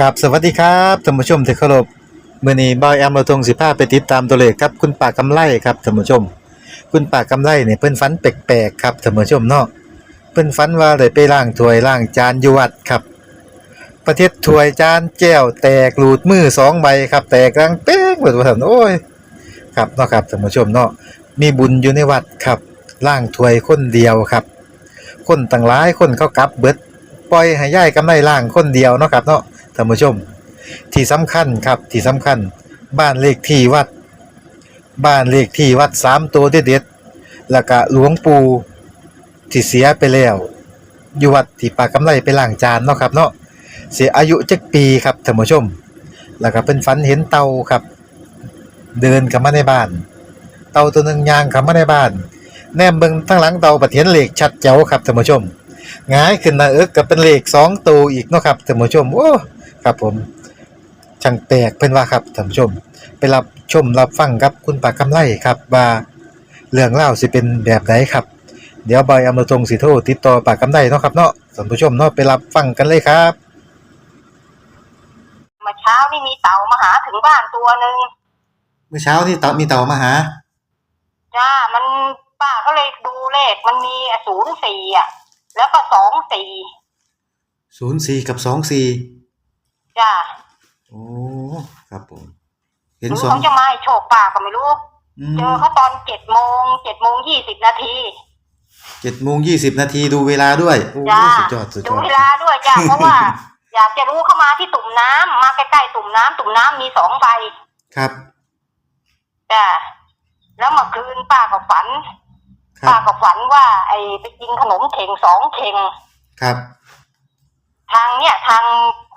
กับสวัสดีครับท่านผู้ชมที่เคารพมื้อนี้บ่าแอมเราทงสิพาไปติดตามตัวเลขครับคุณป้ากำไลครับท่านผู้ชม คุณป้ากำไลเนี่ยเพิ่นฝันแปลกๆครับท่านผู้ชมเนาะเพิ่นฝันว่าได้ไปล้างถ้วยล้างจานอยู่วัดครับ ประเทศถ้วยจานแก้วแตกหลุดมือสองใบครับ แตกรังเป้งเบิดวันโอ้ยครับเนาะครับท่านผู้ชมเนาะมีบุญอยู่ในวัดครับล้างถ้วยคนเดียวครับ คนต่างหลายคนเขากลับเบิดปล่อยให้ยายกำไลล้างคนเดียวเนาะครับเนาะ ท่านผู้ชม ที่สำคัญครับที่สำคัญบ้านเลขที่วัด บ้านเลขที่วัดสามตัวเด็ดๆแล้วก็หลวงปู่ที่เสียไปแล้วอยู่วัดที่ปากกำไรไปล้างจานเนาะครับเนาะเสียอายุเจักปีครับท่านผู้ชม แล้วก็เป็นฝันเห็นเต่าครับ เดินเข้ามาในบ้าน เต่าตัวหนึ่งยางเข้ามาในบ้าน แนมเบิงทั้งหลังเต่าบัดเห็นเหลขชัดแจ๋วครับท่านผู้ชม งายขึ้นหน้าเอิกก็เป็นเลขสองตัวอีกเนาะครับท่านผู้ชมโอ้ครับผมช่างแปลกเพิ่นว่าครับท่านผู้ชม ไปรับชมรับฟังกับคุณปากกำไลครับว่าเรื่องเล่าวสิเป็นแบบไหนครับ เดี๋ยวบอยอำนวยตรงสิโทรติดต่อปากกำไลเนาะครับเนาะท่านผู้ชมเนาะไปรับฟังกันเลยครับเมื่อเช้านี่มีเต่ามาหาถึงบ้านตัวหนึ่งเมื่อเช้านี่เต่ามีเต่ามาหาจ้ามันป้าก็เลยดูเลขมันมีศูนย์สี่อะ แล้วก็สองสี่04กับ24จ้าโอ้ครับผม เห็นหรือสองเขาจะมาให้โชคป้าก็ไม่รู้อืเจมอเขาตอนเจ็ดโมงเจ็ดโมงยี่สิบนาที7โมง20นาทีดูเวลาด้วยโอ้จ้าสุดยอดสุดยดูอดเวลาด้วยจ้าเพราะว่า อยากจะรู้เข้ามาที่ตุ่มน้ำมาใกล้ๆตุ่มน้ำตุ่มน้ำมีสองใบครับจ้าแล้วเมื่อคืนป้าก็ฝัน ครัป้าบก็ฝันว่า ไอ้ไปกินขนมเข่งสองเข่งครับ ทางเนี่ยทาง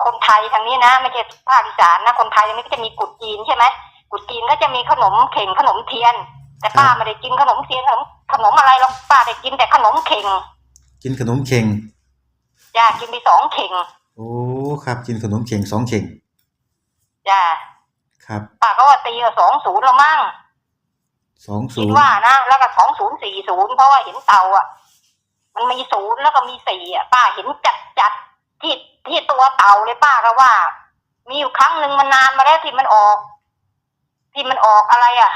คนไทยทางนี้นะไม่ใช่ภาคอีสานนะคนไทยนี่ก็จะมีกุดจีนใช่ไหมกุดจีนก็จะมีขนมเข่งขนมเทียน แต่ป้าไม่ได้กินขนมเทียนขนมขนมอะไรหรอกป้าได้กินแต่ขนมเข่งกินขนมเข่งจ้ากินไปสองเข่งโอ้ครับ กินขนมเข่งสองเข่งจ้าครับป้าก็ว่าตีสองศูนย์แล้วมั้ง สองคิศูดนย์ว่านะแล้วก็สองศูนย์สี่ศูนย์เพราะว่าเห็นเตาอะ มันมีศูนย์แล้วก็มีสี่อะป้าเห็นจัดจัดๆที่ที่ตัวเต่าเลยป้าก็ว่า มีอยู่ครั้งหนึ่งมันนานมาแล้วที่มันออก ที่มันออกอะไรอะ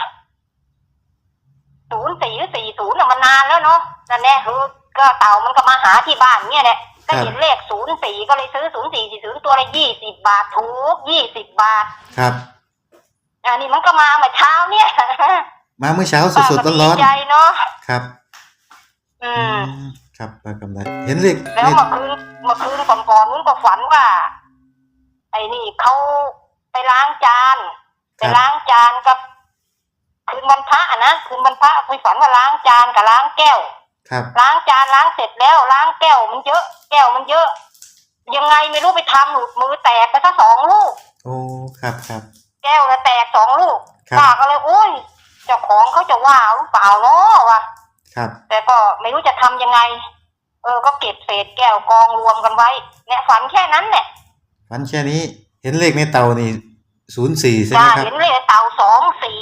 ศูนย์สี่หรือสี่ศูนย์อะมันนานแล้วเนาะนั่นแน่คือก็เต่ามันก็มาหาที่บ้านเนี่ยแหละก็เห็นเลขศูนย์สี่ก็เลยซื้อศูนย์สี่สี่ศูนย์ตัวละยี่สิบบาทถูกยี่สิบบาท ครับ อันนี้มันก็มาเมื่อเช้าเนี่ย มาเมื่อเช้าป้าสดก็ๆร้อนดีใจเนาะๆครับ อืมครับปลากำไรเห็นเลขแล้วเมื่อคืนเมื่อคืนก่อนๆนู้นก็ฝันว่า ไอ้นี่เขาไปล้างจานไปล้างจานกับ คืนวันพระอะนะคืนวันพระไปฝันว่าล้างจานกับล้างแก้ว ครับ ล้างจานล้างเสร็จแล้วล้างแก้วมันเยอะ แก้วมันเยอะ ยังไงไม่รู้ไปทำหลุดมือแตกไปซะสองลูก โอ้ครับครับแก้วละแตกสองลูกครับป้าก็เลยโอ้ย เจ้าของเขาจะว่าหรือเปล่าเนาะวะครับ แต่ก็ไม่รู้จะทำยังไง เออ ก็เก็บเศษแก้วกองรวมกันไว้เนี่ยฝันแค่นั้นแหละฝันแค่นี้เห็นเลขในเตานี่ศูนย์สี่ใช่ไหจ้ามครับ เห็นเลยเต่าสองสี่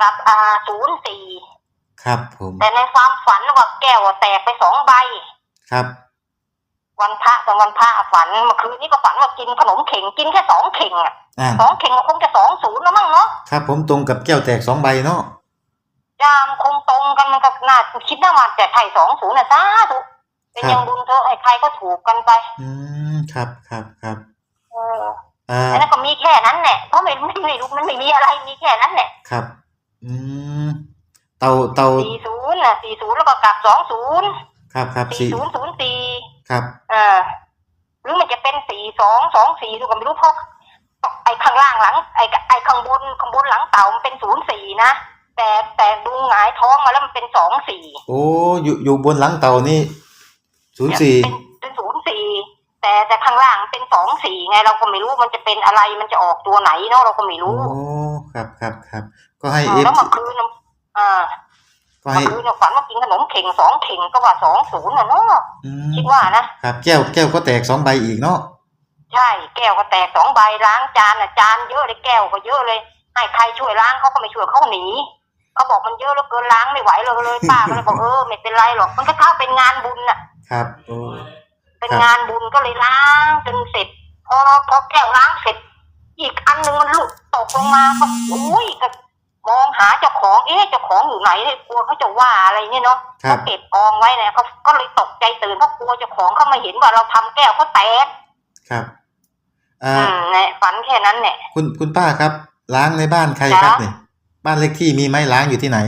กับอ่าศูนย์สี่ครับผมแต่ในความฝันว่าแก้วแตกไปสองใบ ครับ วันพระแต่วันพระฝันเมื่อคืนนี้ก็ฝันว่ากินขนมเข่งกินแค่สองเข่งอะ อ่าสองเข่งก็คงจะสองศูนย์แล้วมั้งเนาะครับผมตรงกับแก้วแตกสองใบเนาะยามคงตรงกันมันก็น่าคิดว่ามันจะใช่สองศูนย์นะซาถูกเป็นยังบุญเถอะให้ใครก็ถูกกันไป อืมครับครับครับเอออ่าอันนั้นก็มีแค่นั้นแหละเพราะไม่ไม่ไม่รู้มันไม่มีอะไรมีแค่นั้นแหละครับ อืมเตาเตาสี่ศูนย์น่ะสี่ศูนย์แล้วก็กลับสองศูนย์ครับครับสี่สี่ศูนย์ศูนย์สี่ครับ เออหรือมันจะเป็นสี่สองสองสี่ดูก็ไม่รู้เพราะ ไอ้ข้างล่างหลัง ไอ้ไอ้ข้างบนข้างบนหลังเต่ามันเป็นศูนย์สี่นะแต่แต่ดูหงายท้องมาแล้วมันเป็นสองสี่โอ้อยู่อยู่บนหลังเตานี่ศูนย์สี่เป็นเป็นศูนย์สี่แต่แต่ข้างล่างเป็นสองสี่ไงเราก็ไม่รู้มันจะเป็นอะไรมันจะออกตัวไหนเนาะเราก็ไม่โอ้รู้ครับครับครับก็ให้เอเออฟแล้วเมื่อคืนน่ะอ่าก็เมื่ให้อคืนน่ะฝันว่ากินขนมเข่งสองเข่งก็ว่าสองศูนย์น่ะเนาะอืมคิดว่านะครับแก้วแก้วก็แตกสองใบอีกเนาะ ใช่แก้วก็แตกสองใบล้างจานอะจานเยอะเลยแก้วก็เยอะเลย ให้ใครช่วยล้างเขาก็ไม่ช่วยเขาหนีเขาบอกมันเยอะแล้วเกินล้างไม่ไหวเลยเลยป้าก็เลยบอกเออไม่เป็นไรหรอก มันก็เข้าเป็นงานบุญน่ะ ครับโอ้เป็นครับงานบุญก็เลยล้างจนเสร็จพอพอแก้วล้างเสร็จ อีกอันหนึงมันหลุดตกลงมาก็อุ้ยก็มองหาเจ้าของเอ๊ะเจ้าของอยู่ไหนเนี่ยกลัวเขาจะว่าอะไรเนี่ยเนาะครับเขาเก็บกองไว้เนี่ยเขาก็เลยตกใจตื่นเพราะกลัวเจ้าของเขามาเห็นว่าเราทำแก้วเขาแตกครับ อ่าอืมเนี่ยฝันแค่นั้นเนี่ยคุณคุณป้าครับ ล้างในบ้านใครครับจ๊ะเนี่ยบ้านเลขที่มีไหมล้างอยู่ที่ไหน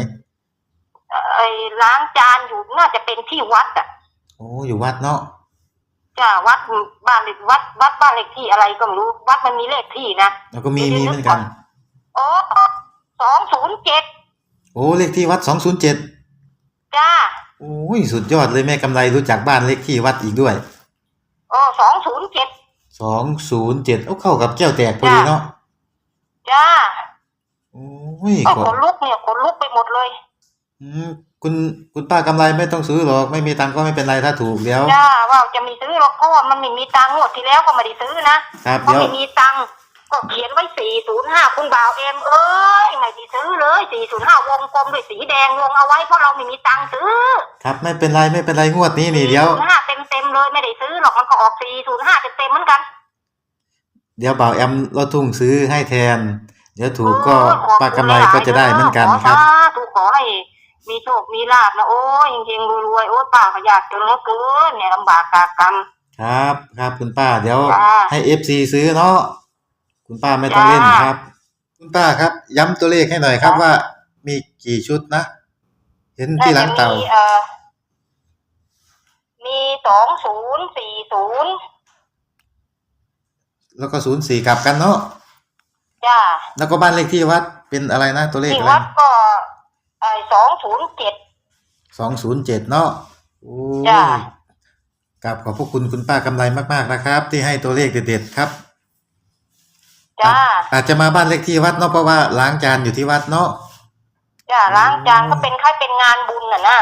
ไอ้ล้างจานอยู่น่าจะเป็นที่วัดอะโอ้อยู่วัดเนาะจ้าวัดบ้านเลขวัดวัดบ้านเลขที่อะไรก็ไม่รู้ วัดมันมีเลขที่นะแล้วก็มีมีเหมือนกันโอ้สองศูนย์เจ็ดโอ้เลขที่วัดสองศูนย์เจ็ดจ้าโอ้ยสุดยอดเลยแม่กำไรรู้จักบ้านเลขที่วัดอีกด้วยโอ้สองศูนย์เจ็ด สองศูนย์เจ็ดโอ้เข้ากับแก้วแตกพอดีเนาะจ้าโอ้ยก็ขอขนลุกเนี่ยขนลุกไปหมดเลยอืมคุณคุณป้ากำไรไม่ต้องซื้อหรอกไม่มีตังค์ก็ไม่เป็นไรถ้าถูกแล้วจ้าว่าจะมีซื้อหรอกเพราะว่ามันไม่มีตังค์งวดที่แล้วก็ไม่ได้ซื้อนะครับเพราะเดี๋ยวไม่มีตังค์ก็เขียนไว้สี่ศูนย์ห้าคุณบ่าวเอ็มเอ้ยไม่ได้ซื้อเลย สี่ศูนย์ห้าวงกลมด้วยสีแดงวงเอาไว้เพราะเราไม่มีตังค์ซื้อครับไม่เป็นไรไม่เป็นไรงวดนี้นี่เดี๋ยวศูนย์ห้าเต็มเต็มๆเลยไม่ได้ซื้อหรอกมันก็ออกสี่ศูนย์ห้าเต็มเต็มๆเหมือนกันเดี๋ยวบ่าวแอมรถทุ่งซื้อให้แทน เดี๋ยวถูกก็โอ้ยขอบคุณป้ากำไรก็จะได้เหมือนกันขอครับสาธุขอให้มีโชคมีลาบนะโอ้ยเฮงๆรวยๆโอ้ยป้าก็อยากจนเหลือเกินเนี่ยลำบากกากรรม ครับ ครับคุณป้าเดี๋ยวจ้าให้เอฟซีซื้อเนาะคุณป้าไม่ต้องเล่นจ้า ครับ คุณป้าครับ ย้ำตัวเลขให้หน่อยครับจ้าว่า มีกี่ชุดนะ เห็นที่หลังเต่าน่จะมีเอ่อมีสองศูนย์สี่ศูนย์แล้วก็ศูนย์สี่กลับกันเนาะจ้าแล้วก็บ้านเลขที่วัดเป็นอะไรนะตัวเลขที่อะไรวัดก็ไอ้สองศูนย์เจ็ด สองศูนย์เจ็ดเนาะโอ้จ้ายกราบขอบพระคุณคุณป้ากำไรมาก ๆ นะครับ ที่ให้ตัวเลขเด็ดๆครับ จ้าอาจจะมาบ้านเลขที่วัดเนาะเพราะว่าล้างจานอยู่ที่วัดเนาะจ้าล้างจานก็เป็นค่ายเป็นงานบุญน่ะนะ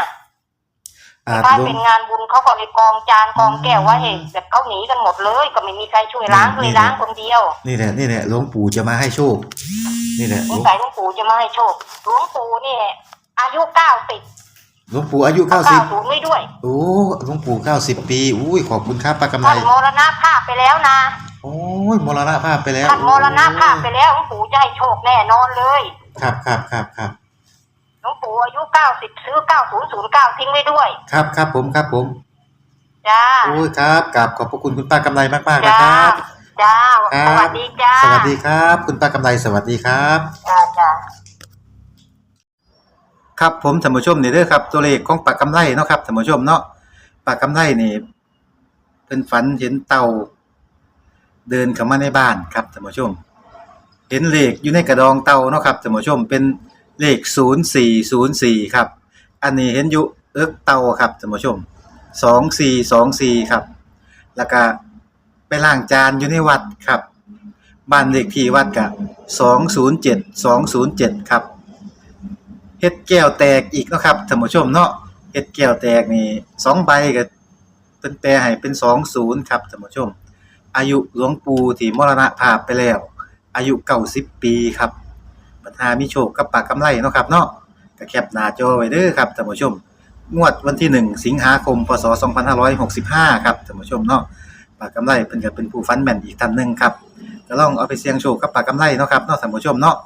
อาจค่ายลงเป็นงานบุญเขาก็เลยกองจานกองแก้วไว้ให้แบบเขาหนีกันหมดเลย ก็ไม่มีใครช่วยล้างนี่เลยนี่ล้างคนเดียว นี่แหละนี่แหละหลวงปู่จะมาให้โชค นี่แหละหสลงวงสัยหลวงปู่จะมาให้โชคหลวงปู่นี่อายุเก้าสิบหลวงปู่อายุเก้าเก้าสิบศูนย์ไม่ด้วย โอ้หลวงปู่เก้าสิบปี อุ้ยขอบคุณครับป้ากำไรท่านมรณภาพไปแล้วนะ โอ้ยมรณภาพไปแล้วท่านมรณภาพไปแล้วหลวงปู่จะให้โชคแน่นอนเลยครับครับครับครับหลวงปู่อายุเก้าสิบซื้อเก้าศูนย์ศูนย์เก้าทิ้งไว้ด้วย ครับครับผมครับผมจ้าโอ้ยครับกราบขอบพระคุณคุณป้ากำไรมากๆนะจ้าครับจ้าครัสบวัสดีจ้าสวัสดีครับ คุณป้ากำไรสวัสดีครับจ้าจ้าครับผมท่านผู้ชมนี่เด้อครับ ตัวเลขของปากกำไรเนาะครับท่านผู้ชมเนาะปากกำไรนี่เป็นฝันเห็นเต่า เดินเข้ามาในบ้านครับท่านผู้ชม เห็นเลขอยู่ในกระดองเตาเนาะครับท่านผู้ชมเป็นเลข 0404 ครับ อันนี้เห็นอยู่เอิกเตาครับท่านผู้ชม 2424 ครับ แล้วก็ไปล้างจานอยู่ในวัดครับ บ้านเลขที่วัดก็207 207 ครับเฮ็ดแก้วแตกอีกเนาะครับท่านผู้ชมเนาะเฮ็ดแก้วแตกนี่สองใบก็เป็นแปลให้เป็น20ครับท่านผู้ชม อายุหลวงปู่ที่มรณภาพไปแล้ว อายุ90ปีครับปัญหามีโชคกับปากกำไรเนาะครับเนาะก็แคปหน้าจอไว้เด้อครับท่านผู้ชม งวดวันที่1สิงหาคมพศ2565ครับท่านผู้ชมเนาะปากกำไรเพิ่นก็เป็นผู้ฟันแมนอีกท่านหนึ่งครับก็ลองเอาไปเสี่ยงโชคกับปากกำไรเนาะครับเนาะท่านผู้ชมเนาะ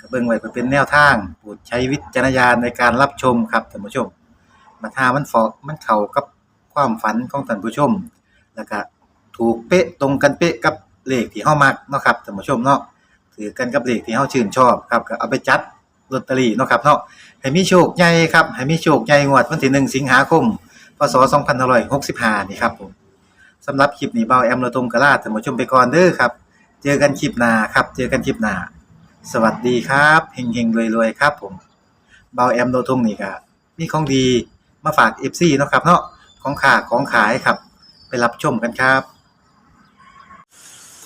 ก็เบิ่งไว้เพื่อเป็นแนวทางโปรดใช้วิจารณญาณในการรับชมครับท่านผู้ชมมาทามันฟอกมันเข้ากับความฝันของท่านผู้ชมแล้วก็ ถูกเป๊ะตรงกันเป๊ะกับเลขที่เฮามักเนาะครับท่านผู้ชมเนาะถือกันกับเลขที่เฮาชื่นชอบครับก็เอาไปจัดลอตเตอรี่เนาะครับเนาะให้มีโชคใหญ่ครับให้มีโชคใหญ่งวดวันที่1สิงหาคมพศ2565นี่ครับผมสำหรับคลิปนี้เบาแอมระทงกะลาท่านผู้ชมไปก่อนเด้อครับเจอกันคลิปหน้าครับ เจอกันคลิปหน้า สวัสดีครับเฮงๆรวยๆครับผมเบาแอมโดทงนี่ก็มีของดีมาฝาก FC เนาะครับเนาะของขาของขายครับ ไปรับชมกันครับ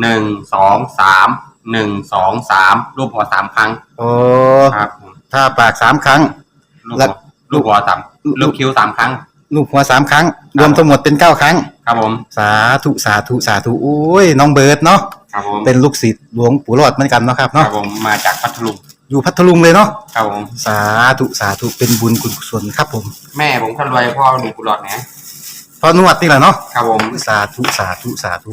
หนึ่งสองสามหนึ่งสองสามรูปหัวสามครั้งโอ้ครับผมถ้าปากสามครั้งลูกแล้หัววลูกหัวสามลูกคิ้วสามครั้ง ลูกหัวสามครั้ง รวมทั้งหมดเป็นเก้าครั้ง ครับผมสาธุสาธุสาธุโอ้ยน้องเบิร์ดเนาะครับผมเป็นลูกศิษย์หลวงปู่รอดเหมือนกันเนาะครับครัเนาะบผมมาจากพัทลุงอยู่พัทลุงเลยเนาะครับผมสาธุสาธุเป็นบุญคุณกุศลครับผมแม่ผมคนรวยพ่อหนุ่มกุหลาบนะพอนวดนี่แหละเนาะครับผม สาธุสาธุสาธุ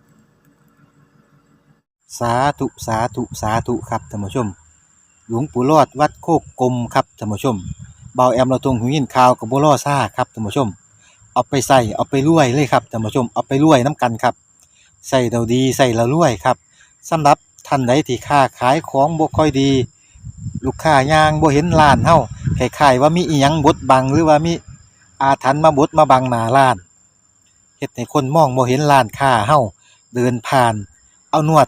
สาธุสาธุสาธุครับท่านผู้ชม หลวงปู่รอดวัดโคกกลมครับท่านผู้ชมเบาแอมเราตรงหูยินข่าวกับบัวล่อซ่าครับท่านผู้ชม เอาไปใส่เอาไปรวยเลยครับท่านผู้ชมเอาไปรวยน้ำกันครับใส่เราดีใส่เรารวยครับสำหรับท่านใดที่ค้าขายของบ่ค่อยดี ลูกค้ายางบ่เห็นร้านเฮาคล้ายๆว่ามีอีหยังบดบังหรือว่ามีอาถรรพ์มาบดมาบังหน้าร้านเฮ็ดให้คนมองบ่เห็นร้านค้าเฮาเดินผ่าน เอานวด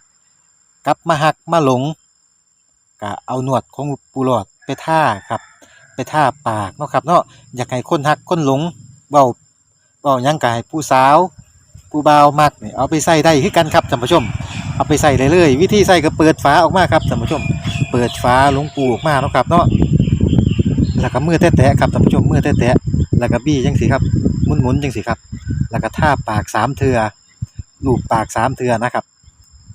กลับมาหักมาหลงก็เอาหนวดของปูหลอดไปท่าครับ ไปท่าปากเนาะครับเนาะอยากให้คนหักคนหลงเบาเบายังกายผู้สาวผู้บ่าวมักเนี่ยเอาไปใส่ได้คือกันครับท่านผู้ชม เอาไปใส่ได้เลยวิธีใส่ก็เปิดฝาออกมาครับท่านผู้ชม เปิดฝาหลวงปูออกมาเนาะครับเนาะแล้วก็มือแตะๆครับท่านผู้ชมมือแตะๆแล้วก็บี้จังสิครับหมุนๆจังสิครับ แล้วก็ท่าปากสามเทือลูบปากสามเทือนะครับ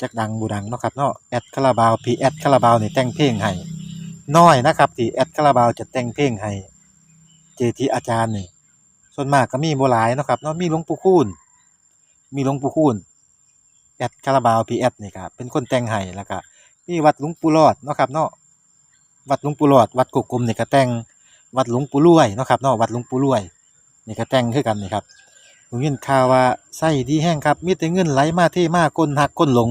จักดังบูดังเนาะครับเนาะแอดคาราบาวพีแอดคาราบาวนี่แต่งเพลงให้น้อยนะครับที่แอดคาราบาวจะแต่งเพลงให้เจทีอาจารย์นี่ส่วนมากก็มีโบ่หลายเนาะครับเนาะมีหลวงปู่คูณมีหลวงปู่คูณแอดคาราบาวพีแอดนี่ครับเป็นคนแต่งให้แล้วก็มีวัดหลวงปู่รอดเนาะครับเนาะวัดหลวงปู่รอดวัดกกกลมนี่ก็แต่งวัดหลวงปู่รวยเนาะครับเนาะวัดหลวงปู่รวยนี่ก็แต่งคือกันนี่ครับผมยินข่าวว่าไส้ดีแห้งครับมีแต่เงินไหลมาเทมากคนหักคนหลง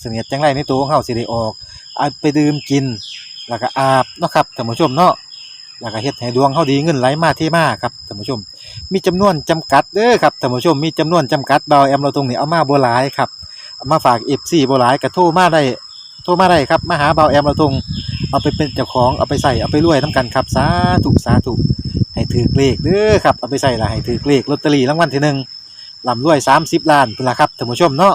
เสนียดจังไรในตัวของเฮาสิได้ออกเอาไปดื่มกิน แล้วก็อาบเนาะครับท่านผู้ชมเนาะแล้วก็เฮ็ดให้ดวงเฮาดีเงินไหลมาเทมาครับท่านผู้ชม มีจำนวนจำกัดเด้อครับท่านผู้ชมมีจำนวนจำกัดเบาแอมเราตรงนี้เอามาบ่หลายครับเอามาฝาก FC บ่หลายก็โทรมาได้โทรมาได้ครับมาหาเบาแอมเราตรงเอาไปเป็นเจ้าของเอาไปใส่เอาไปรวยนํกันครับสาธุสาธุให้ถือเลขเด้อครับเอาไปใส่ละให้ถือเลขลอตเตอรี่รางวัลที่หนึ่งลำรวย 30 ล้านพุ่นละครับท่านผู้ชมเนาะ